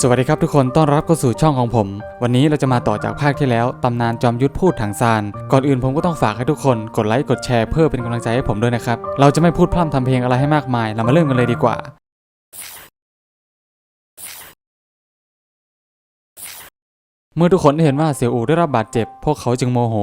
สวัสดีครับทุกคนต้อนรับเข้าสู่ช่องของผม วันนี้เราจะมาต่อจากภาคที่แล้ว ตำนานจอมยุทธพูดถังซาน ก่อนอื่นผมก็ต้องฝากให้ทุกคนกดไลค์กดแชร์เพื่อเป็นกำลังใจให้ผมด้วยนะครับ เราจะไม่พูดพร่ำทำเพลงอะไรให้มากมาย เรามาเริ่มกันเลยดีกว่า เมื่อทุกคนได้เห็นว่าเสี่ยวอู่ได้รับบาดเจ็บ พวกเขาจึงโมโห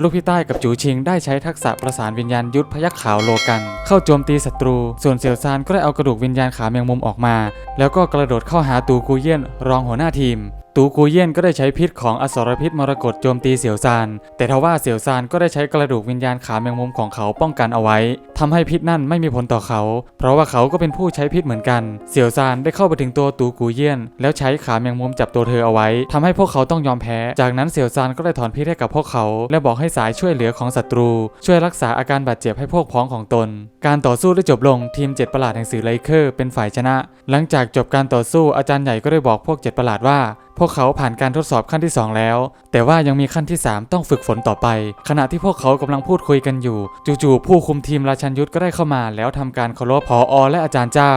ลูกพี่ใต้กับจูชิงได้ใช้ทักษะประสานวิญญาณยุทธพยักขาวโลกัน เข้าโจมตีศัตรู ส่วนเสี่ยวซานก็ได้เอากระดูกวิญญาณขาแมงมุมออกมา แล้วก็กระโดดเข้าหาตูกูเยี่ยนรองหัวหน้าทีม ตูกูเย่นก็ได้ใช้พิษของอสรพิษมรกตโจมตีเสี่ยวซาน แต่ทว่าเสี่ยวซานก็ได้ใช้กระดูกวิญญาณขาแมงมุมของเขาป้องกันเอาไว้ทำให้พิษนั่นไม่มีผลต่อเขา เพราะว่าเขาก็เป็นผู้ใช้พิษเหมือนกัน เสี่ยวซานได้เข้าไปถึงตัวตูกูเย่นแล้วใช้ขาแมงมุมจับตัวเธอเอาไว้ทำให้พวกเขาต้องยอมแพ้ จากนั้นเสี่ยวซานก็ได้ถอนพิษให้กับพวกเขา และบอกให้สายช่วยเหลือของศัตรู ช่วยรักษาอาการบาดเจ็บให้พวกพ้องของตน การต่อสู้ได้จบลงทีมเจ็ดประหลาดแห่งสื่อไลเคอร์เป็นฝ่ายชนะ หลังจากจบการต่อสู้อาจารย์ใหญ่ก็ได้บอกพวกเจ็ดประหลาดว่า พวกเขาผ่านการทดสอบขั้นที่ 2 แล้ว แต่ว่ายังมีขั้นที่ 3 ต้องฝึกฝนต่อไป ขณะที่พวกเขากำลังพูดคุยกันอยู่ จู่ๆผู้คุมทีมราชันยุทธก็ได้เข้ามา แล้วทำการเคารพผออและอาจารย์เจ้า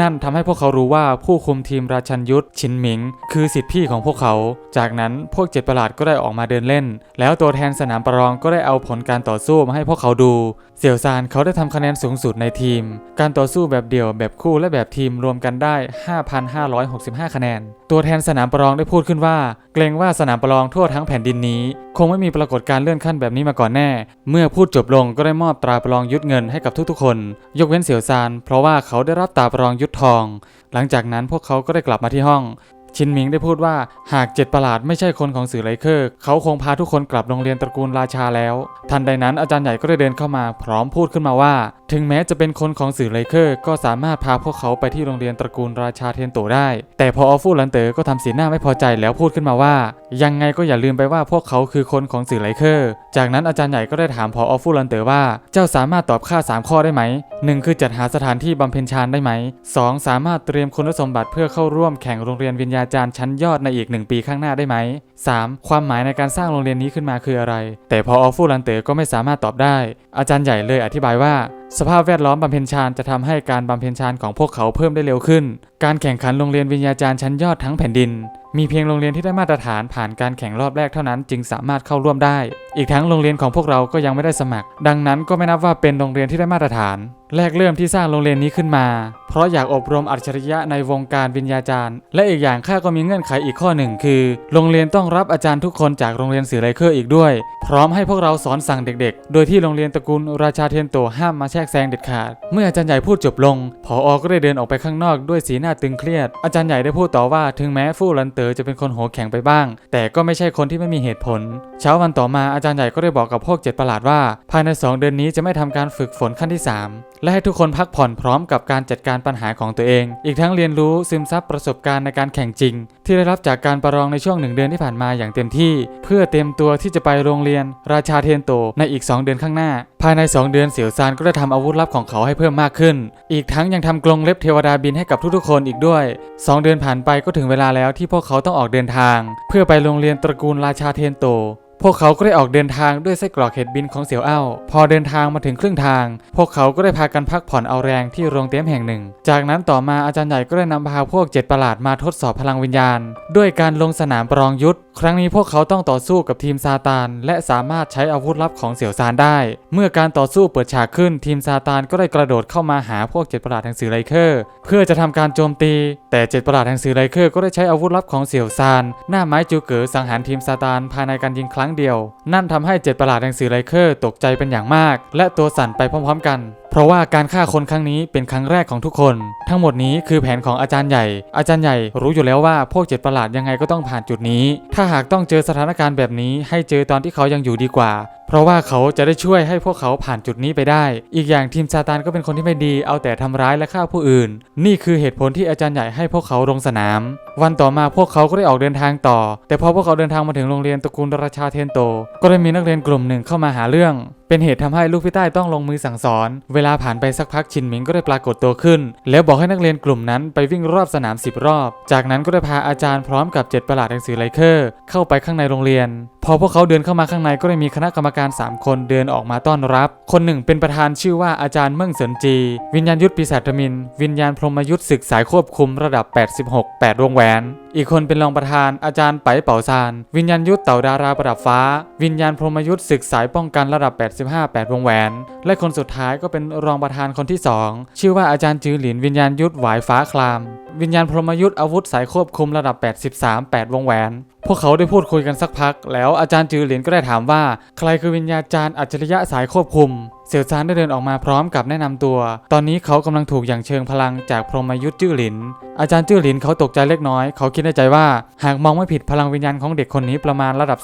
นั่นทำให้พวกเขารู้ว่าผู้คุมทีมราชันยุทธชินหมิง คือสิทธิพี่ของพวกเขา จากนั้นพวกเจ็ดประหลาดก็ได้ออกมาเดินเล่น แล้วตัวแทนสนามประลองก็ได้เอาผลการต่อสู้มาให้พวกเขาดู เสี่ยวซานเขาได้ทำคะแนนสูงสุดในทีม การต่อสู้แบบเดี่ยวแบบคู่และแบบทีมรวมกันได้ 5,565 คะแนน ตัวแทนสนามประลองได้พูดขึ้นว่า เกรงว่าสนามประลองทั่วทั้งแผ่นดินนี้ คงไม่มีปรากฏการณ์เลื่อนขั้นแบบนี้มาก่อนแน่ เมื่อพูดจบลงก็ได้มอบตราประลองยุทธเงินให้กับทุกๆคน ยกเว้นเสี่ยวซานเพราะว่าเขาได้รับตราประลองยุทธทอง หลังจากนั้นพวกเขาก็ได้กลับมาที่ห้อง ชินหมิงได้พูดว่าหากเจ็ดประหลาดไม่ใช่คนของสื่อไลเคอร์เขาคงพาทุกคนกลับโรงเรียนตระกูลราชาแล้ว ทันใดนั้นอาจารย์ใหญ่ก็ได้เดินเข้ามา พร้อมพูดขึ้นมาว่า ถึงแม้จะเป็นคนของสื่อไลเคอร์ ก็สามารถพาพวกเขาไปที่โรงเรียนตระกูลราชาเทียนโตได้ แต่พออฟูหลันเต๋อก็ทำสีหน้าไม่พอใจแล้วพูดขึ้นมาว่า ยังไงก็อย่าลืมไปว่าพวกเขาคือคนของสื่อไลเคอร์ จากนั้นอาจารย์ใหญ่ก็ได้ถามพออฟูหลันเต๋อว่า เจ้าสามารถตอบข้าสามข้อได้ไหมหนึ่งคือจัดหาสถานที่บำเพ็ญฌานได้ไหมสองสามารถเตรียมคุณสมบัติเพื่อเข้าร่วมแข่งโรงเรียนวิญญาจารย์ชั้นยอดในอีกหนึ่งปีข้างหน้าได้ไหม 3. ความหมายในการสร้างโรงเรียนนี้ขึ้นมาคืออะไร แต่พออฟูลันเตอร์ก็ไม่สามารถตอบได้ อาจารย์ใหญ่เลยอธิบายว่า สภาพแวดล้อมบำเพ็ญฌานจะทำให้การบำเพ็ญฌานของพวกเขาเพิ่มได้เร็วขึ้น การแข่งขันโรงเรียนวิญญาจารย์ชั้นยอดทั้งแผ่นดิน มีเพียงโรงเรียนที่ได้มาตรฐานผ่านการแข่งรอบแรกเท่านั้นจึงสามารถเข้าร่วมได้ อีกทั้งโรงเรียนของพวกเราก็ยังไม่ได้สมัคร ดังนั้นก็ไม่นับว่าเป็นโรงเรียนที่ได้มาตรฐาน แรกเริ่มที่สร้างโรงเรียนนี้ขึ้นมา เพราะอยากอบรมอัจฉริยะในวงการวิญญาจารย์ และอีกอย่างข้าก็มีเงื่อนไขอีกข้อหนึ่งคือ โรงเรียนต้องรับอาจารย์ทุกคนจากโรงเรียนสื่อไลเคอร์อีกด้วย พร้อมให้พวกเราสอนสั่งเด็ก ๆ โดยที่โรงเรียนตระกูลราชาเทียนโตห้ามมาแทรกแซงเด็ดขาด เมื่ออาจารย์ใหญ่พูดจบลงผออก็ได้เดินออกไปข้างนอกด้วยสีหน้าตึงเครียด อาจารย์ใหญ่ได้พูดต่อว่าถึงแม้ฟู่ลันเตอร์จะเป็นคนโหแข็งไปบ้าง แต่ก็ไม่ใช่คนที่ไม่มีเหตุผล เช้าวันต่อมาอาจารย์ใหญ่ก็ได้บอกกับพวกเจ็ดประหลาดว่า ภายใน 2 เดือนนี้จะไม่ทำการฝึกฝนขั้นที่ 3 และให้ทุกคนพักผ่อนพร้อมกับการจัดการปัญหาของตัวเอง อีกทั้งเรียนรู้ซึมซับประสบการณ์ในการแข่งจริง ที่ได้รับจากการประลองในช่วงหนึ่งเดือนที่ผ่านมาอย่างเต็มที่ เพื่อเตรียมตัวที่จะไปโรงเรียน ราชาเทนโตในอีก 2 เดือนข้างหน้า ภายใน 2 เดือนเสี่ยวซานก็ได้ทำอาวุธลับของเขาให้เพิ่มมากขึ้น อีกทั้งยังทำกรงเล็บเทวดาบินให้กับทุกๆคนอีกด้วย 2 เดือนผ่านไปก็ถึงเวลาแล้วที่พวกเขาขาต้องออกเดินทาง เพื่อไปโรงเรียนตระกูลราชาเทนโต พวกเขาก็ได้ออกเดินทางด้วยไส้กรอกเห็ดบินของเสี่ยวเอ้า พอเดินทางมาถึงครึ่งทาง พวกเขาก็ได้พากันพักผ่อนเอาแรงที่โรงเตี๊ยมแห่งหนึ่ง จากนั้นต่อมาอาจารย์ใหญ่ก็ได้นำพาพวกเจ็ดประหลาดมาทดสอบพลังวิญญาณ ด้วยการลงสนามประลองยุทธครั้งนี้พวกเขาต้องต่อสู้กับทีมซาตาน และสามารถใช้อาวุธลับของเสี่ยวซานได้ เมื่อการต่อสู้เปิดฉากขึ้นทีมซาตานก็ได้กระโดดเข้ามาหาพวกเจ็ดประหลาดแห่งสื่อไลเคอร์ เพื่อจะทำการโจมตี แต่เจ็ดประหลาดแห่งสื่อไลเคอร์ก็ได้ใช้อาวุธลับของเสี่ยวซาน หน้าไม้จูเก๋อสังหารทีมซาตานภายในการยิงครั้งเดียว นั่นทำให้เจ็ดประหลาดแห่งสื่อไลเคอร์ตกใจเป็นอย่างมาก และตัวสั่นไปพร้อม ๆ กันเพราะว่าการฆ่าคนครั้งนี้เป็นครั้งแรกของทุกคน ทั้งหมดนี้คือแผนของอาจารย์ใหญ่ อาจารย์ใหญ่รู้อยู่แล้วว่าพวกเจ็ดประหลาดยังไงก็ต้องผ่านจุดนี้ ถ้าาหากต้องเจอสถานการณ์แบบนี้ให้เจอตอนที่เขายังอยู่ดีกว่า เพราะว่าเขาจะได้ช่วยให้พวกเขาผ่านจุดนี้ไปได้ อีกอย่างทีมซาตานก็เป็นคนที่ไม่ดีเอาแต่ทำร้ายและฆ่าผู้อื่น นี่คือเหตุผลที่อาจารย์ใหญ่ให้พวกเขาลงสนาม วันต่อมาพวกเขาก็ได้ออกเดินทางต่อ แต่พอพวกเขาเดินทางมาถึงโรงเรียนตระกูลราชาเทนโต ก็ได้มีนักเรียนกลุ่มหนึ่งเข้ามาหาเรื่อง เป็นเหตุทำให้ลูกพี่ใต้ต้องลงมือสั่งสอน เวลาผ่านไปสักพักชินหมิงก็ได้ปรากฏตัวขึ้น แล้วบอกให้นักเรียนกลุ่มนั้นไปวิ่งรอบสนาม 10 รอบ จากนั้นก็ได้พาอาจารย์พร้อมกับเจ็ดประหลาดหนังสือไลเคอร์เข้าไปข้างในโรงเรียนพอพวกเขาเดินเข้ามาข้างในก็ได้มีคณะกรรมการ 3 คนเดินออกมาต้อนรับ คนหนึ่งเป็นประธานชื่อว่าอาจารย์เมิ่งเสินจี วิญญาณยุทธปีศาจมิน วิญญาณพรหมยุทธศึกสายควบคุมระดับ 86 8วงแหวน อีกคนเป็นรองประธานอาจารย์ไปเป่าซาน วิญญาณยุทธเต่าดาราประดับฟ้า วิญญาณพรหมยุทธศึกสายป้องกันระดับ 85 8วงแหวน และคนสุดท้ายก็เป็นรองประธานคนที่สองชื่อว่าอาจารย์จือหลินวิญญาณยุทธหวายฟ้าคลาม วิญญาณพรหมยุทธอาวุธสายควบคุมระดับ 83 8วงแหวน พวกเขาได้พูดคุยกันสักพัก แล้วอาจารย์จือหลินก็ได้ถามว่า ใครคือวิญญาจารย์อัจฉริยะสายควบคุม เสี่ยวซานได้เดินออกมาพร้อมกับแนะนำตัว ตอนนี้เขากำลังถูกอย่างเชิงพลังจากพรหมยุทธ์จื้อหลิน อาจารย์จื้อหลินเขาตกใจเล็กน้อย เขาคิดในใจว่า หากมองไม่ผิดพลังวิญญาณของเด็กคนนี้ประมาณระดับ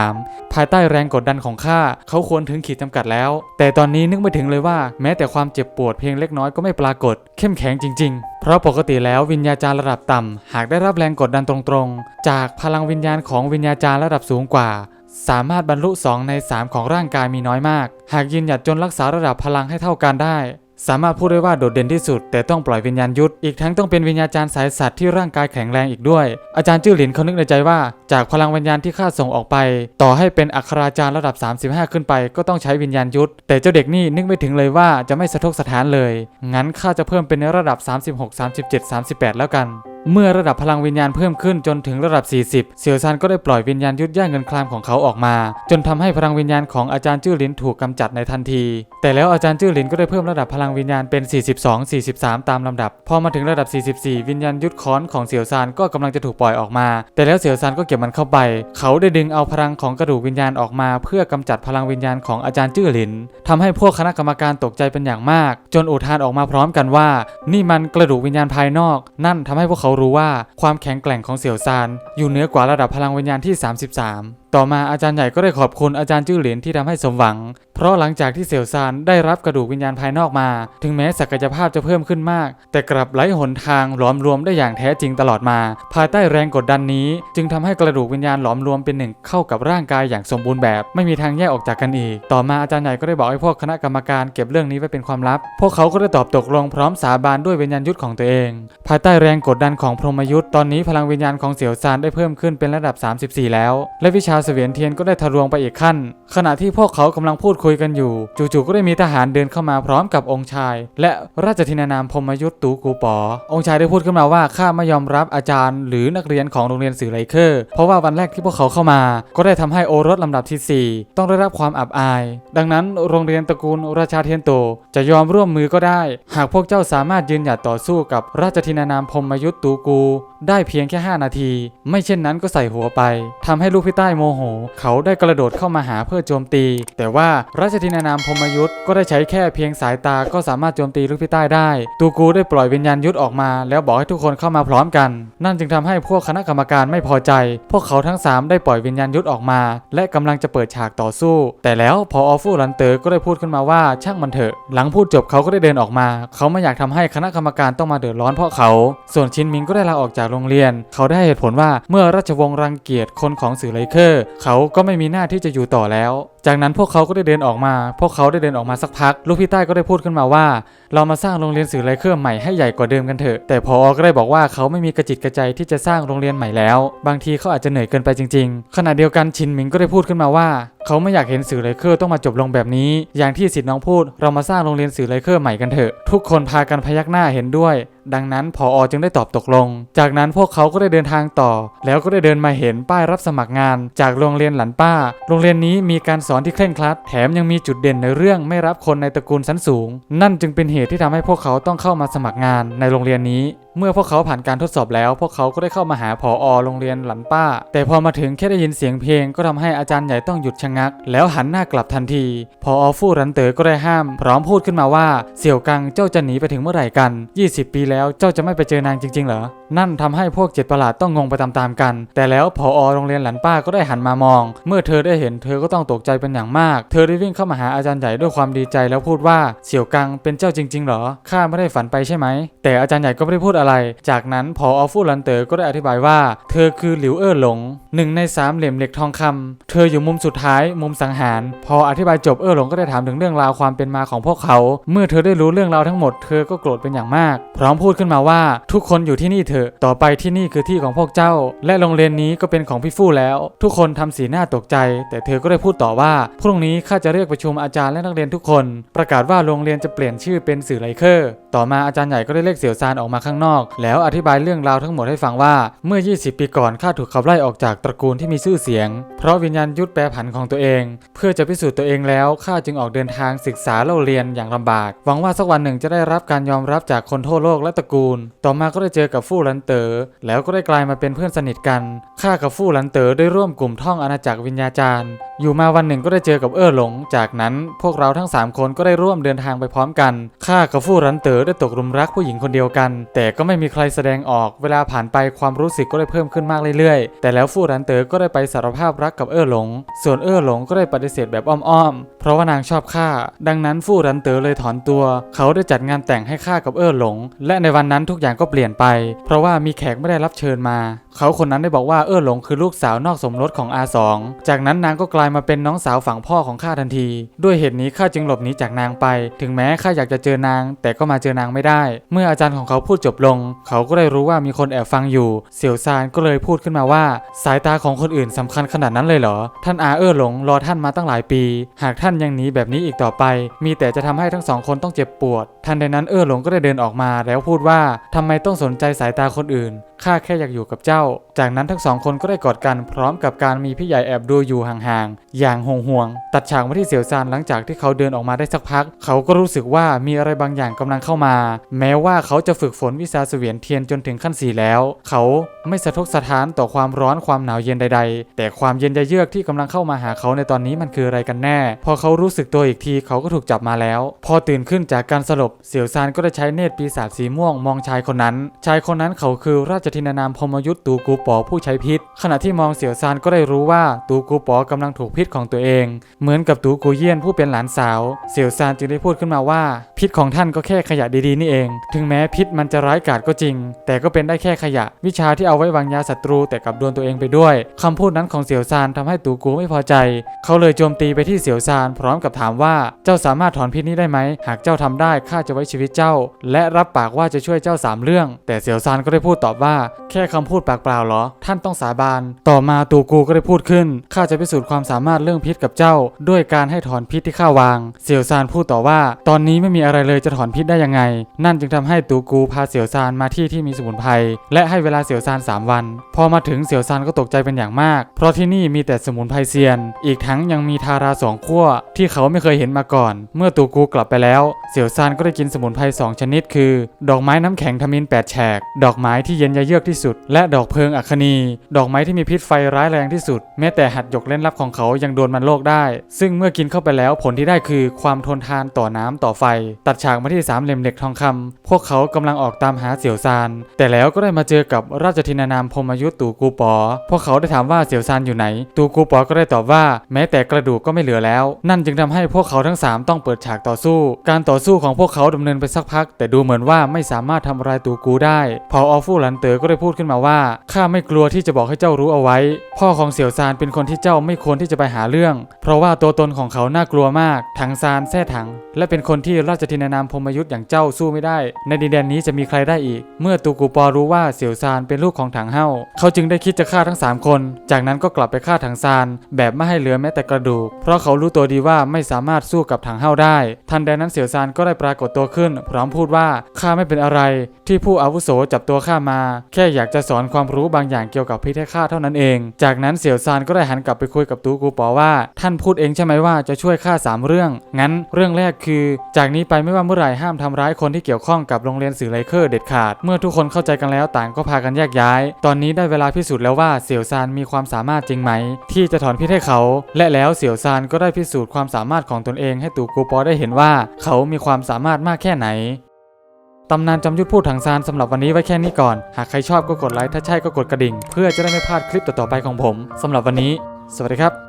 33 ภายใต้แรงกดดันของข้าเขาควรถึงขีดจำกัดแล้ว แต่ตอนนี้นึกไม่ถึงเลยว่า แม้แต่ความเจ็บปวดเพียงเล็กน้อยก็ไม่ปรากฏ เข้มแข็งจริง ๆ เพราะปกติแล้ววิญญาจารระดับต่ำหากได้รับแรงกดดันตรงๆ จากพลังวิญญาณของวิญญาจารระดับสูงกว่า สามารถบรรลุ 2 ใน 3 ของร่างกายมีน้อยมาก หากยืนหยัดจนรักษาระดับพลังให้เท่ากันได้ สามารถพูดได้ว่าโดดเด่นที่สุด แต่ต้องปล่อยวิญญาณยุทธอีกทั้งต้องเป็นวิญญาจารย์สายสัตว์ที่ร่างกายแข็งแรงอีกด้วย อาจารย์จื้อหลินเขานึกในใจว่า จากพลังวิญญาณที่ข้าส่งออกไป ต่อให้เป็นอัคราจารย์ระดับ 35 ขึ้นไป ก็ต้องใช้วิญญาณยุทธแต่เจ้าเด็กนี่นึกไม่ถึงเลยว่าจะไม่สะทกสถานเลย งั้นข้าจะเพิ่มเป็นในระดับ 36 37 38 แล้วกัน เมื่อระดับพลังวิญญาณเพิ่มขึ้นจนถึงระดับ 40 เสี่ยวซานก็ได้ปล่อยวิญญาณยุดย่าเงินคลามของเขาออกมา จนทำให้พลังวิญญาณของอาจารย์จื้อหลินถูกกำจัดในทันที แต่แล้วอาจารย์จื้อหลินก็ได้เพิ่มระดับพลังวิญญาณเป็น 42 43 ตามลำดับ พอมาถึงระดับ 44 วิญญาณยุดค้อนของเสี่ยวซานก็กำลังจะถูกปล่อยออกมา แต่แล้วเสี่ยวซานก็เก็บมันเข้าไป เขาได้ดึงเอาพลังของกระดูกวิญญาณออกมา เพื่อกำจัดพลังวิญญาณของอาจารย์จื้อหลินทำให้พวกคณะกรรมการตกใจเป็นอย่างมาก จนอุทานออกมาพร้อมกันว่า นี่มันกระดูกวิญญาณภายนอก นั่นทำให้พวกเขารู้ว่าความแข็งแกร่งของเสี่ยวซานอยู่เหนือกว่าระดับพลังวิญญาณที่ 33 ต่อมาอาจารย์ใหญ่ก็ได้ขอบคุณอาจารย์จื้อเหรียญที่ทำให้สมหวัง เพราะหลังจากที่เสี่ยวซานได้รับกระดูกวิญญาณภายนอกมา ถึงแม้ศักยภาพจะเพิ่มขึ้นมาก แต่กลับไร้หนทางหลอมรวมได้อย่างแท้จริงตลอดมา ภายใต้แรงกดดันนี้ จึงทำให้กระดูกวิญญาณหลอมรวมเป็นหนึ่งเข้ากับร่างกายอย่างสมบูรณ์แบบ ไม่มีทางแยกออกจากกันอีก ต่อมาอาจารย์ใหญ่ก็ได้บอกให้พวกคณะกรรมการเก็บเรื่องนี้ไว้เป็นความลับ พวกเขาก็ได้ตอบตกลงพร้อมสาบานด้วยวิญญาณยุทธของตัวเอง ภายใต้แรงกดดันของพรหมยุทธตอนนี้พลังวิญญาณของเสี่ยวซานได้เพิ่มขึ้นเป็นระดับ 34 แล้ว และวิชาเสวียนเทียนก็ได้ทะลวงไปอีกขั้น ขณะที่พวกเขากำลังพูดคุยกันอยู่ จู่ๆก็ได้มีทหารเดินเข้ามาพร้อมกับองค์ชาย และราชธินานามพมยุทธตูกูปอ องค์ชายได้พูดขึ้นมาว่าข้าไม่ยอมรับอาจารย์ หรือนักเรียนของโรงเรียนสื่อไลเคอร์เพราะว่าวันแรกที่พวกเขาเข้ามา ก็ได้ทำให้โอรสลำดับทีสี่ 4 ต้องได้รับความอับอาย ดังนั้นโรงเรียนตระกูลราชาเทียนโต จะยอมร่วมมือก็ได้ หากพวกเจ้าสามารถยืนหยัดต่อสู้กับราชธินานามพมยุทธตูกู ได้เพียงแค่ 5 นาที ไม่เช่นนั้นก็ใส่หัวไปทำให้ลูกพี่ใต้โมโหเขาได้กระโดดเข้ามาหาเพื่อโจมตี แต่ว่าราชธินานามพมยุทธก็ได้ใช้แค่เพียงสายตาก็สามารถโจมตีลูกพี่ใต้ได้ ตูกูได้ปล่อยวิญญาณยุทธออกมา แล้วบอกให้ทุกคนเข้ามาพร้อมกัน นั่นจึงทำให้พวกคณะกรรมการไม่พอใจ พวกเขาทั้ง 3 ได้ปล่อยวิญญาณยุทธออกมา และกำลังจะเปิดฉากต่อสู้ แต่แล้วพอออฟูรันเตอร์ก็ได้พูดขึ้นมาว่าช่างมันเถอะ หลังพูดจบเขาก็ได้เดินออกมา เขาไม่อยากทำให้คณะกรรมการต้องมาเดือดร้อนเพราะเขา ส่วนชินมิงก็ได้ลาออกจากโรงเรียน เขาได้ให้เหตุผลว่าเมื่อราชวงศ์รังเกียจคนของสื่อไลเคอร์เขาก็ไม่มีหน้าที่จะอยู่ต่อแล้ว จากนั้นพวกเขาก็ได้เดินออกมา พวกเขาได้เดินออกมาสักพัก ลูกพี่ใต้ก็ได้พูดขึ้นมาว่า เรามาสร้างโรงเรียนสื่อไลเคอร์ใหม่ให้ใหญ่กว่าเดิมกันเถอะ แต่พอก็ได้บอกว่าเขาไม่มีกระจิตกระใจที่จะสร้างโรงเรียนใหม่แล้ว บางทีเขาอาจจะเหนื่อยเกินไปจริง ๆ ขณะเดียวกันชินหมิงก็ได้พูดขึ้นมาว่า เขาไม่อยากเห็นสื่อไลเคอร์ต้องมาจบลงแบบนี้ อย่างที่สิทธิ์น้องพูด เรามาสร้างโรงเรียนสื่อไลเคอร์ใหม่กันเถอะ ทุกคนพากันพยักหน้าเห็นด้วยดังนั้นพออจึงได้ตอบตกลง จากนั้นพวกเขาก็ได้เดินทางต่อ แล้วก็ได้เดินมาเห็นป้ายรับสมัครงาน จากโรงเรียนหลันป้า โรงเรียนนี้มีการสอนอนที่เคร่งครัด แถมยังมีจุดเด่นในเรื่องไม่รับคนในตระกูลชั้นสูง นั่นจึงเป็นเหตุที่ทำให้พวกเขาต้องเข้ามาสมัครงานในโรงเรียนนี้ เมื่อพวกเขาผ่านการทดสอบแล้ว พวกเขาก็ได้เข้ามาหาผอโรงเรียนหลันป้า แต่พอมาถึงแค่ได้ยินเสียงเพลงก็ทำให้อาจารย์ใหญ่ต้องหยุดชะงัก แล้วหันหน้ากลับทันทีพอฟู่รันเต๋อก็ได้ห้าม พร้อมพูดขึ้นมาว่าเสี่ยวกังเจ้าจะหนีไปถึงเมื่อไหร่กัน 20 ปีแล้วเจ้าจะไม่ไปเจอนางจริงๆเหรอ นั่นทำให้พวกเจ็ดประหลาดต้องงงไปตามๆกัน แต่แล้วพอโรงเรียนหลันป้าก็ได้หันมามอง เมื่อเธอได้เห็นเธอก็ต้องตกใจเป็นอย่างมาก เธอได้วิ่งเข้ามาหาอาจารย์ใหญ่ด้วยความดีใจแล้วพูดว่าเสี่ยวกังเป็นเจ้าจริงๆเหรอข้าไม่ได้ฝันไปใช่ไหมแต่อาจารย์ใหญ่ก็ไม่ได้พูดอะไรอะไร จากนั้นพออฟู่ลันเตอร์ก็ได้อธิบายว่า เธอคือหลิวเอ๋อหลงหนึ่งในสามเหลี่ยมเหล็กทองคำเธออยู่มุมสุดท้าย มุมสังหาร พออธิบายจบเอ๋อหลงก็ได้ถามถึงเรื่องราวความเป็นมาของพวกเขา เมื่อเธอได้รู้เรื่องราวทั้งหมดเธอก็โกรธเป็นอย่างมาก พร้อมพูดขึ้นมาว่าทุกคนอยู่ที่นี่เถอะต่อไปที่นี่คือที่ของพวกเจ้า และโรงเรียนนี้ก็เป็นของพี่ฟู่แล้ว ทุกคนทำสีหน้าตกใจ แต่เธอก็ได้พูดต่อว่าพรุ่งนี้ข้าจะเรียกประชุมอาจารย์และนักเรียนทุกคน ประกาศว่าโรงเรียนจะเปลี่ยนชื่อเป็นสื่อไลเคอร์ ต่อมาอาจารย์ใหญ่ก็ได้เรียกเสี่ยวซานออกมาข้างนอกแล้วอธิบายเรื่องราวทั้งหมดให้ฟังว่าเมื่อ 20 ปีก่อนข้าถูกขับไล่ออกจากตระกูลที่มีชื่อเสียง เพราะวิญญาณยุทธแปรผันของตัวเอง เพื่อจะพิสูจน์ตัวเองแล้วข้าจึงออกเดินทางศึกษาเล่าเรียนอย่างลำบาก หวังว่าสักวันหนึ่งจะได้รับการยอมรับจากคนทั่วโลกและตระกูล ต่อมาก็ได้เจอกับฟู่ลันเตอ๋อแล้วก็ได้กลายมาเป็นเพื่อนสนิทกันข้ากับฟู่ลันเต๋อได้ร่วมกลุ่มท่องอาณาจักรวิญญาจารย์ อยู่มาวันหนึ่งก็ได้เจอกับเอ้อหลง จากนั้นพวกเราทั้ง 3 คนก็ได้ร่วมเดินทางไปพร้อมกันข้ากับฟู่รันเต๋อได้ตกหลุมรักผู้หญิงคนเดียวกัน แต่ก็ไม่มีใครแสดงออก เวลาผ่านไปความรู้สึกก็ได้เพิ่มขึ้นมากเรื่อยๆ แต่แล้วฟู่รันเต๋อก็ได้ไปสารภาพรักกับเอ้อหลง ส่วนเอ้อหลงก็ได้ปฏิเสธแบบอ้อมๆ เพราะว่านางชอบข้า ดังนั้นฟู่รันเต๋อเลยถอนตัว เขาได้จัดงานแต่งให้ข้ากับเอ้อหลง และในวันนั้นทุกอย่างก็เปลี่ยนไป เพราะว่ามีแขกไม่ได้รับเชิญมา เขาคนนั้นได้บอกว่าเอ้อหลงคือลูกสาวนอกสมรสของอาสองจากนั้นนางก็กลายมาเป็นน้องสาวฝั่งพ่อของข้าทันที ด้วยเหตุนี้ข้าจึงหลบหนีจากนางไป ถึงแม้ข้าอยากจะเจอนาง แต่ก็มาเจอนางไม่ได้ เมื่ออาจารย์ของเขาพูดจบลง เขาก็ได้รู้ว่ามีคนแอบฟังอยู่ เสี่ยวซานก็เลยพูดขึ้นมาว่า สายตาของคนอื่นสำคัญขนาดนั้นเลยเหรอ ท่านอาเอ้อหลงรอท่านมาตั้งหลายปี หากท่านยังหนีแบบนี้อีกต่อไป มีแต่จะทำให้ทั้งสองคนต้องเจ็บปวด ทันใดนั้นเอ้อหลงก็ได้เดินออกมา แล้วพูดว่าทำไมต้องสนใจสายตาคนอื่นข้าแค่อยากอยู่กับเจ้าจากนั้นทั้งสองคนก็ได้กอดกันพร้อมกับการมีพี่ใหญ่แอบดูอยู่ห่างๆ อย่างห่วงๆตัดฉากมาที่เสี่ยวซานหลังจากที่เขาเดินออกมาได้สักพัก เขาก็รู้สึกว่ามีอะไรบางอย่างกำลังเข้ามา แม้ว่าเขาจะฝึกฝนวิชาเสวียนเทียนจนถึงขั้นสี่แล้ว เขาไม่สะทกสะท้านต่อความร้อนความหนาวเย็นใด ๆ แต่ความเย็นเยือกที่กำลังเข้ามาหาเขาในตอนนี้มันคืออะไรกันแน่ พอเขารู้สึกตัวอีกทีเขาก็ถูกจับมาแล้ว พอตื่นขึ้นจากการสลบเสี่ยวซานก็ได้ใช้เนตรปีศาจสีม่วงมองชายคนนั้น ชายคนนั้นเขาคือราชธินานามพมยุทธ์ตููกูปอผู้ใช้พิษ ขณะที่มองเสี่ยวซานก็ได้รู้ว่าตูกูปอกำลังถูกพิษของตัวเอง เหมือนกับตูกูเยี่ยนผู้เป็นหลานสาว เสี่ยวซานจึงได้พูดขึ้นมาว่า พิษของท่านก็แค่ขยะดีๆนี่เอง ถึงแม้พิษมันจะร้ายกาจก็จริง แต่ก็เป็นได้แค่ขยะ วิชาที่เอาไว้วางยาศัตรูแต่กับโดนตัวเองไปด้วยคำพูดนั้นของเสี่ยวซานทำให้ตูกูไม่พอใจ เขาเลยโจมตีไปที่เสี่ยวซานพร้อมกับถามว่าเจ้าสามารถถอนพิษนี้ได้ไหม หากเจ้าทำได้ข้าจะไว้ชีวิตเจ้า และรับปากว่าจะช่วยเจ้าสามเรื่อง แต่เสี่ยวซานก็ได้พูดตอบว่า แค่คำพูดปากเปล่าหรอ ท่านต้องสาบาน ต่อมาตูกูก็ได้พูดขึ้น ข้าจะพิสูจน์ความสามารถเรื่องพิษกับเจ้า ด้วยการให้ถอนพิษที่ข้าวาง เสี่ยวซานพูดต่อว่า ตอนนี้ไม่มีอะไรเลยจะถอนพิษได้ยังไง นั่นจึงทำให้ตูกูพาเสี่ยวซานมาที่ที่มีสมุนไพร และให้เวลาเสี่ยวซานสามวัน พอมาถึงเสี่ยวซานก็ตกใจเป็นอย่างมาก เพราะที่นี่มีแต่สมุนไพรเซียน อีกทั้งยังมีทาราสองขั้วที่เขาไม่เคยเห็นมาก่อน เมื่อตูกูกลับไปแล้ว เสี่ยวซานก็ได้กินสมุนไพรสองชนิด คือ ดอกไม้น้ำแข็งทมินแปดแฉก ดอกไม้ที่เย็นยะเยือกที่สุด และดอกเพิงอัคนี ดอกไม้ที่มีพิษไฟร้ายแรงที่สุด แม้แต่หัดหยกเล่นลับของเขายังโดนมันโลกได้ ซึ่งเมื่อกินเข้าไปแล้วผลที่ได้คือความทนทานต่อน้ำต่อไฟ ตัดฉากมาที่สามเหลี่ยมเหล็กทองคำพวกเขากำลังออกตามหาเสี่ยวซาน แต่แล้วก็ได้มาเจอกับราชธินานามพรหมยุทธ์ตูกูปอ พวกเขาได้ถามว่าเสี่ยวซานอยู่ไหน ตูกูปอก็ได้ตอบว่า แม้แต่กระดูกก็ไม่เหลือแล้ว นั่นจึงทำให้พวกเขาทั้งสามต้องเปิดฉากต่อสู้ การต่อสู้ของพวกเขาดำเนินไปสักพัก แต่ดูเหมือนว่าไม่สามารถทำอะไรตูกูได้พอออฟู่หลันเต๋อก็ได้พูดขึ้นมาว่าข้าไม่กลัวที่จะบอกให้เจ้ารู้เอาไว้ พ่อของเสี่ยวซานเป็นคนที่เจ้าไม่ควรที่จะไปหาเรื่อง เพราะว่าตัวตนของเขาน่ากลัวมาก ถังซานแท้ถัง และเป็นคนที่ราชธินานามพมยุทธ์อย่างเจ้าสู้ไม่ได้ ในดินแดนนี้จะมีใครได้อีก เมื่อตูกูปอรู้ว่าเสี่ยวซานเป็นลูกของถังเฮาเขาจึงได้คิดจะฆ่าทั้งสามคน จากนั้นก็กลับไปฆ่าถังซาน แบบไม่ให้เหลือแม้แต่กระดูก เพราะเขารู้ตัวดีว่าไม่สามารถสู้กับถังเฮาได้ ทันใดนั้นเสี่ยวซานก็ได้ปรากฏตัวขึ้น พร้อมพูดว่าข้าไม่เป็นอะไร ที่ผู้อาวุโสจับตัวข้ามา แค่อยากจะสอนความรู้บางอย่างเกี่ยวกับพิษให้ข้าเท่านั้นเอง จากนั้นเสี่ยวซานก็ได้หันกลับไปคุยกับตูกูปอว่า ท่านพูดเองใช่ไหมว่าจะช่วยข้าสามเรื่อง งั้นเรื่องแรกคือ จากนี้ไปไม่ว่าเมื่อไหร่ห้ามทำร้ายคนที่เกี่ยวข้องกับโรงเรียนสื่อไลเคอร์เด็ดขาด เมื่อทุกคนเข้าใจกันแล้วต่างก็พากันแยกย้าย ตอนนี้ได้เวลาพิสูจน์แล้วว่าเสี่ยวซานมีความสามารถจริงไหม ที่จะถอนพิษให้เขา และแล้วเสี่ยวซานก็ได้พิสูจน์ความสามารถของตนเองให้ตูกูปอได้เห็นว่า เขามีความสามารถมากแค่ไหน ตำนานจำยุทธพูดถังซานสำหรับวันนี้ไว้แค่นี้ก่อน หากใครชอบก็กดไลค์ ถ้าใช่ก็กดกระดิ่ง เพื่อจะได้ไม่พลาดคลิปต่อๆไปของผมสำหรับวันนี้ สวัสดีครับ